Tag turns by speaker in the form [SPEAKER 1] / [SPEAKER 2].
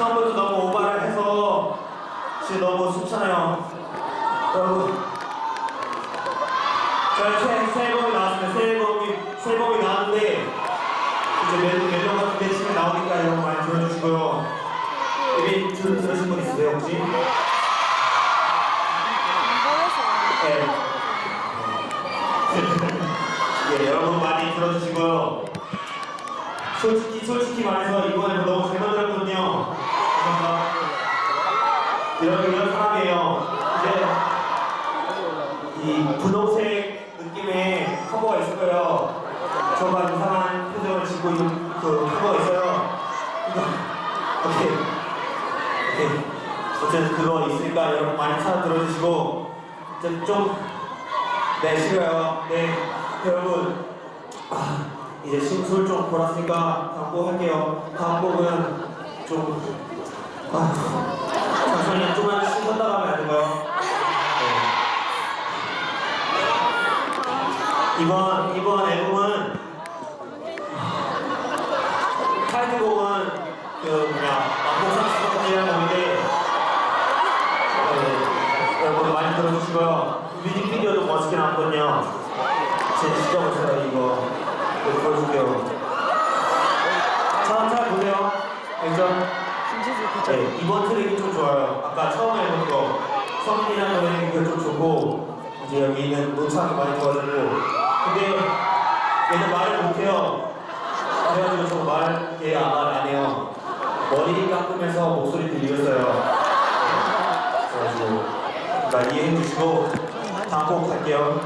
[SPEAKER 1] 처음부터 너무 오바를 해서 지금 너무 숨차네요. 여러분, 저희 새, 새 앨범이 나왔습니다. 새 앨범이, 새 앨범이 나왔는데 이제 멜로, 멜로 같은 데 치면 나오니까 여러분 많이 들어주시고요. 이미 들, 들으신 분 있으세요 혹시? 네. 예, 여러분 많이 들어주시고요. 솔직히 솔직히 말해서 이번에 너무 잘 만들었거든요. 감사합니다. 이런 이런 사람이에요. 이제 이 분홍색 느낌의 커버가 있을 거예요. 저가 이상한 표정을 짓고 있는 그 커버가 있어요. 오케이 오케이 어쨌든 그거 있으니까 여러분 많이 찾아 들어주시고 이제 좀네 싫어요. 네 여러분 아, 이제 심술 좀 골았으니까 다음 곡 할게요. 다음 곡은 좀 아, 잠시만요. 좀만 쉬었다 가면 안 될까요? 네. 이번 이번 앨범은 타이틀곡은 그 뭐냐 왕복상 수건이라는 곡인데 네, 여러분 많이 들어주시고요. 뮤직비디오도 멋지게 나왔거든요. 제 진짜 이거. 이거 보여줄게요. 잘, 잘 보세요. 알죠? 네, 이번 트랙이 좀 좋아요. 아까 처음에 해본 거 성민이라는 노래가 좀 좋고 이제 여기 있는 노창이 많이 도와주고 근데 얘는 말을 못해요. 그래가지고 저 말, 얘 아마 안 해요. 머리 깎으면서 목소리 들리겠어요. 네. 그래가지고 그러니까 이해해 주시고 다음 곡 갈게요.